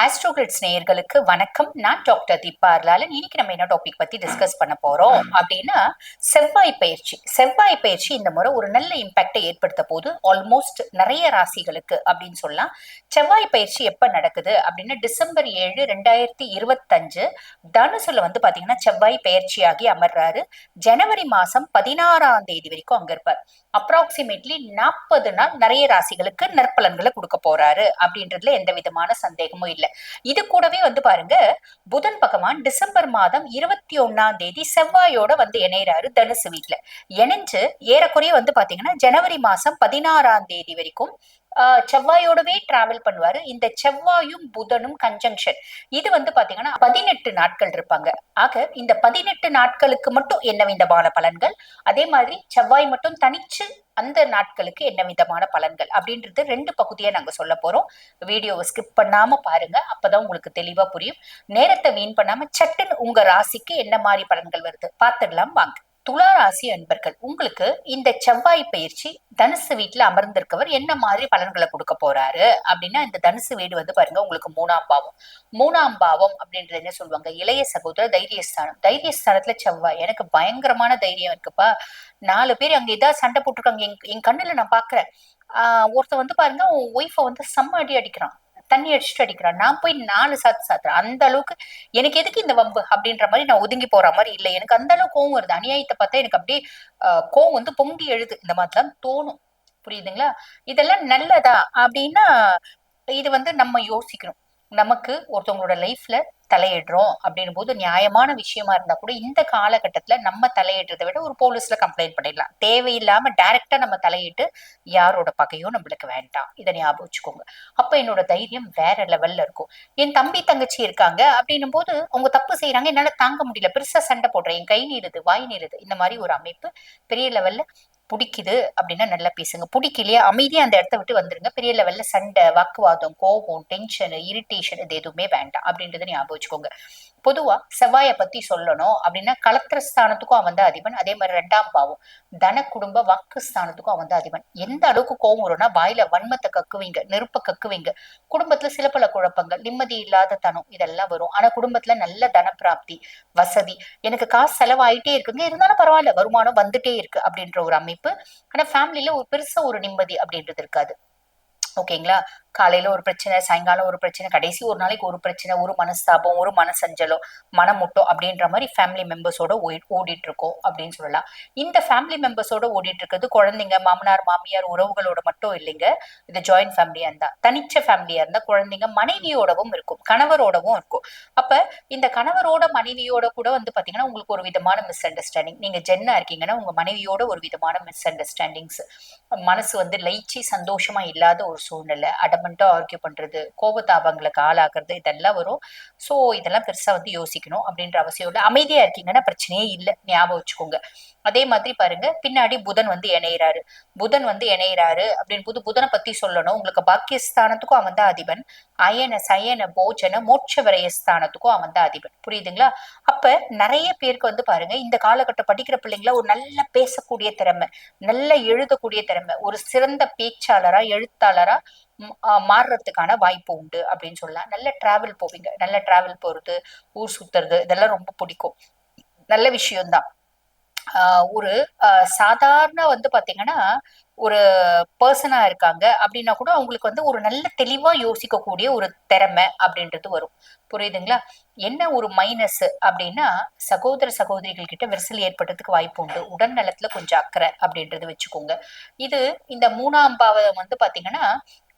ஆஸ்ட்ரோகிரிட்ஸ் நேயர்களுக்கு வணக்கம். நான் டாக்டர் தீபா அர்லாலன் இன்னைக்கு நம்ம என்ன டாபிக் பத்தி டிஸ்கஸ் பண்ண போறோம்? அப்படின்னா செவ்வாய் பயிற்சி. செவ்வாய் பயிற்சி இந்த முறை ஒரு நல்ல இம்பாக்டை ஏற்படுத்த போது ஆல்மோஸ்ட் நிறைய ராசிகளுக்கு அப்படின்னு சொல்லலாம். செவ்வாய் பயிற்சி எப்ப நடக்குது அப்படின்னா டிசம்பர் ஏழு ரெண்டாயிரத்தி இருபத்தஞ்சு. தனுசுல வந்து பாத்தீங்கன்னா செவ்வாய் பயிற்சியாகி அமர்றாரு. ஜனவரி மாசம் பதினாறாம் தேதி வரைக்கும் அங்க இருப்பார். அப்ராக்சிமேட்லி நாற்பது நாள் நிறைய ராசிகளுக்கு நற்பலன்களை கொடுக்க போறாரு அப்படின்றதுல எந்த விதமான சந்தேகமும் இல்லை. இது கூடவே வந்து பாருங்க புதன் பகவான் டிசம்பர் மாதம் இருபத்தி ஒன்னாம் தேதி செவ்வாயோட வந்து இணையிறாரு தனுசு வீட்டுல இணைஞ்சு ஏறக்குறைய வந்து பாத்தீங்கன்னா ஜனவரி மாசம் பதினாறாம் தேதி வரைக்கும் செவ்வாயோடவே டிராவல் பண்ணுவாரு. இந்த செவ்வாயும் புதனும் கன்ஜங்ஷன் இது வந்து பாத்தீங்கன்னா பதினெட்டு நாட்கள் இருப்பாங்க. ஆக இந்த பதினெட்டு நாட்களுக்கு மட்டும் என்ன விதமான பலன்கள்? அதே மாதிரி செவ்வாய் மட்டும் தனிச்சு அந்த நாட்களுக்கு என்ன விதமான பலன்கள்? அப்படின்றது ரெண்டு பகுதியை நாங்க சொல்ல போறோம். வீடியோவை ஸ்கிப் பண்ணாம பாருங்க. அப்பதான் உங்களுக்கு தெளிவா புரியும். நேரத்தை வீண் பண்ணாம சட்டுன்னு உங்க ராசிக்கு என்ன மாதிரி பலன்கள் வருது? பாத்துடலாம். வாங்க. துளாராசி அன்பர்கள் உங்களுக்கு இந்த செவ்வாய் பயிற்சி தனுசு வீட்டுல அமர்ந்திருக்கவர் என்ன மாதிரி பலன்களை கொடுக்க போறாரு? அப்படின்னா இந்த தனுசு வீடு வந்து பாருங்க உங்களுக்கு மூணாம் பாவம். மூணாம் பாவம் அப்படின்றது என்ன சொல்லுவாங்க? இளைய சகோதர தைரியஸ்தானம். தைரியஸ்தானத்துல செவ்வாய். எனக்கு பயங்கரமான தைரியம் இருக்குப்பா. நாலு பேர் அங்க ஏதாவது சண்டை போட்டிருக்காங்க. என் என் கண்ணுல நான் பாக்குறேன். ஆஹ் ஒருத்தன் வந்து பாருங்க உன் ஒய்ஃபை வந்து செம்ம அடி அடிக்கிறான். தண்ணி அடிச்சுட்டு அடிக்கிறான். நான் போய் நாலு சாத்து சாத்துறேன். அந்த அளவுக்கு எனக்கு எதுக்கு இந்த வம்பு அப்படின்ற மாதிரி நான் ஒதுங்கி போற மாதிரி இல்லை. எனக்கு அந்த அளவுக்கு கோவம் வருது. அநியாயத்தை பார்த்தா எனக்கு அப்படியே கோவம் வந்து பொங்கி எழுது. இந்த மாதிரிலாம் தோணும். புரியுதுங்களா? இதெல்லாம் நல்லதா அப்படின்னா இது வந்து நம்ம யோசிக்கணும். நமக்கு ஒருத்தவங்களோட லைஃப்ல தலையிடுறோம் அப்படின்னும் போது நியாயமான விஷயமா இருந்தா கூட இந்த காலகட்டத்துல நம்ம தலையிடுறதை விட ஒரு போலீஸ்ல கம்ப்ளைண்ட் பண்ணிடலாம். தேவையில்லாம டைரக்டா நம்ம தலையிட்டு யாரோட பகையும் நம்மளுக்கு வேண்டாம். இதை ஞாபகம் வச்சுக்கோங்க. அப்ப என்னோட தைரியம் வேற லெவல்ல இருக்கும். என் தம்பி தங்கச்சி இருக்காங்க அப்படின்னும் போது அவங்க தப்பு செய்யறாங்க என்னால தாங்க முடியல. பெருசா சண்டை போடுறேன். என் கை நீளுது வாய் நீளுது. இந்த மாதிரி ஒரு அமைப்பு பெரிய லெவல்ல பிடிக்குது அப்படின்னா நல்லா பேசுங்க. பிடிக்கலையா? அமைதியா அந்த இடத்த விட்டு வந்துருங்க. பெரிய லெவல்ல சண்டை வாக்குவாதம் கோபம் டென்ஷன் இரிட்டேஷன் இது எதுவுமே வேண்டாம் அப்படின்றத ஞாபகம் வச்சுக்கோங்க. பொதுவா செவ்வாயை பத்தி சொல்லணும் அப்படின்னா கலத்திர ஸ்தானத்துக்கும் அவன் தான் அதிபன். அதே மாதிரி ரெண்டாம் பாவம். தன குடும்ப வாக்கு ஸ்தானத்துக்கும் அவன் தான் அதிபன். எந்த அளவுக்கு கோவம் வரும்னா வாயில வன்மத்தை கக்குவீங்க நெருப்ப கக்குவீங்க. குடும்பத்துல சில பல குழப்பங்கள் நிம்மதி இல்லாத தனம் இதெல்லாம் வரும். ஆனா குடும்பத்துல நல்ல தன பிராப்தி வசதி. எனக்கு காசு செலவாயிட்டே இருக்குங்க. இருந்தாலும் பரவாயில்ல. வருமானம் வந்துட்டே இருக்கு அப்படின்ற ஒரு அமைப்பு ஆனா ஃபேமிலியில ஒரு பெருசா ஒரு நிம்மதி அப்படின்றது இருக்காது. ஓகேங்களா? காலையில ஒரு பிரச்சனை சாயங்காலம் ஒரு பிரச்சனை கடைசி ஒரு நாளைக்கு ஒரு பிரச்சனை ஒரு மனஸ்தாபம் ஒரு மனசஞ்சலம் மனமுட்டோ அப்படின்ற மாதிரி ஃபேமிலி மெம்பர்ஸோட ஓடிட்டு இருக்கோம் அப்படின்னு சொல்லலாம். இந்த ஃபேமிலி மெம்பர்ஸோட ஓடிட்டு இருக்கிறது குழந்தைங்க மாமனார் மாமியார் உறவுகளோட மட்டும் இல்லைங்க. இது ஜாயின்ட் ஃபேமிலியா இருந்தா தனிச்ச ஃபேமிலியா இருந்தா குழந்தைங்க மனைவியோடவும் இருக்கும் கணவரோடவும் இருக்கும். அப்ப இந்த கணவரோட மனைவியோட கூட வந்து பாத்தீங்கன்னா உங்களுக்கு ஒரு விதமான மிஸ் அண்டர்ஸ்டாண்டிங் நீங்க ஜென்னா இருக்கீங்கன்னா உங்க மனைவியோட ஒரு விதமான மிஸ் அண்டர்ஸ்டாண்டிங்ஸ் மனசு வந்து லைச்சி சந்தோஷமா இல்லாத ஒரு சூழ்நிலை அடமெண்டா ஆர்கியூ பண்றது கோபத்தாபங்களுக்கு ஆளாகிறது இதெல்லாம் வரும். ஸோ இதெல்லாம் பெருசா வந்து யோசிக்கணும் அப்படின்ற அவசியம் இல்லை. அமைதியா இருக்கீங்கன்னா பிரச்சனையே இல்லை. ஞாபகம் வச்சுக்கோங்க. அதே மாதிரி பாருங்க. பின்னாடி புதன் வந்து இணையிறாரு. புதன் வந்து இணையிறாரு அப்படின்னு போது புதனை பத்தி சொல்லணும். உங்களுக்கு பாக்கியஸ்தானத்துக்கும் அவன் தான் அதிபன். அயன சயன போஜன மோட்ச விரயஸ்தானத்துக்கும் அவன் தான் அதிபன். புரியுதுங்களா? அப்ப நிறைய பேருக்கு வந்து பாருங்க இந்த காலகட்டம் படிக்கிற பிள்ளைங்கள ஒரு நல்ல பேசக்கூடிய திறமை நல்ல எழுதக்கூடிய திறமை ஒரு சிறந்த பேச்சாளரா எழுத்தாளரா மாறுறதுக்கான வாய்ப்பு உண்டு அப்படின்னு சொல்லலாம். நல்ல டிராவல் போவீங்க நல்ல டிராவல் போறது ஊர் சுத்துறது இதெல்லாம் ரொம்ப பிடிக்கும். நல்ல விஷயம்தான். ஒரு சாதாரண வந்து பாத்தீங்கன்னா ஒரு பர்சனா இருக்காங்க அப்படின்னா கூட அவங்களுக்கு வந்து ஒரு நல்ல தெளிவா யோசிக்கக்கூடிய ஒரு திறமை அப்படின்றது வரும். புரியுதுங்களா? என்ன ஒரு மைனஸ் அப்படின்னா சகோதர சகோதரிகள் கிட்ட விரிசல் ஏற்படுறதுக்கு வாய்ப்பு உண்டு. உடல் நலத்துல கொஞ்சம் அக்கறை அப்படின்றது வச்சுக்கோங்க. இது இந்த மூணாம் பாவம் வந்து பாத்தீங்கன்னா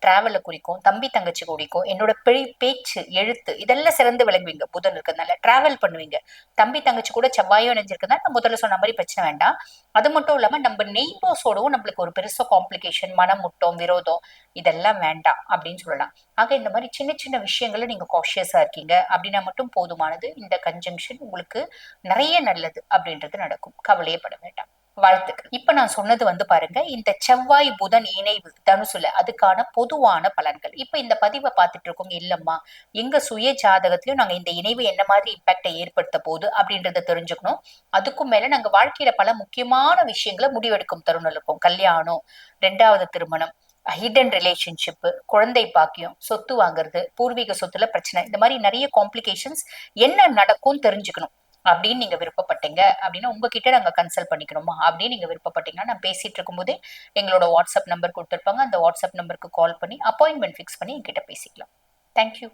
டிராவலை குறிக்கும் தம்பி தங்கச்சி குறிக்கும் என்னோட பெய் பேச்சு எழுத்து இதெல்லாம் சிறந்து விளங்குவீங்க. புதன் இருக்கிறதுனால டிராவல் பண்ணுவீங்க. தம்பி தங்கச்சி கூட செவ்வாயும் இணைஞ்சிருக்கிறதுனால நான் முதல்ல சொன்ன மாதிரி பிரச்சனை வேண்டாம். அது மட்டும் இல்லாமல் நம்ம நெய்பர்ஸோடவும் நம்மளுக்கு ஒரு பெருசா காம்ப்ளிகேஷன் மனமுட்டம் விரோதம் இதெல்லாம் வேண்டாம் அப்படின்னு சொல்லலாம். ஆக இந்த மாதிரி சின்ன சின்ன விஷயங்களை நீங்க காஷியஸா இருக்கீங்க. அப்படின்னா மட்டும் போதுமானது. இந்த கன்ஜங்ஷன் உங்களுக்கு நிறைய நல்லது அப்படின்றது நடக்கும். கவலையப்பட வேண்டாம். வாழ்த்துக்கள். இப்ப நான் சொன்னது வந்து பாருங்க இந்த செவ்வாய் புதன் இணைவு தனுசுல அதுக்கான பொதுவான பலன்கள். இப்ப இந்த பதிவை பார்த்துட்டு இருக்கோங்க இல்லம்மா எங்க சுய ஜாதகத்திலயும் நாங்க இந்த இணைவு என்ன மாதிரி இம்பாக்டை ஏற்படுத்த போகுது அப்படின்றத தெரிஞ்சுக்கணும். அதுக்கும் மேல நாங்க வாழ்க்கையில பல முக்கியமான விஷயங்களை முடிவெடுக்கும் தருணம் இருக்கும். கல்யாணம் ரெண்டாவது திருமணம் ஹிடன் ரிலேஷன்ஷிப்பு குழந்தை பாக்கியம் சொத்து வாங்குறது பூர்வீக சொத்துல பிரச்சனை இந்த மாதிரி நிறைய காம்ப்ளிகேஷன்ஸ் என்ன நடக்கும் தெரிஞ்சுக்கணும். அப்படின்னு நீங்க விருப்பப்பட்டீங்க. அப்படின்னா உங்ககிட்ட நாங்க கன்சல்ட் பண்ணிக்கணுமா அப்படின்னு நீங்க விருப்பப்பட்டீங்கன்னா நான் பேசிட்டு இருக்கும்போதே எங்களோட வாட்ஸ்அப் நம்பர் கொடுத்துருப்பாங்க. அந்த வாட்ஸ்அப் நம்பருக்கு கால் பண்ணி அப்பாயின்மெண்ட் ஃபிக்ஸ் பண்ணி என்கிட்ட பேசிக்கலாம். தேங்க்யூ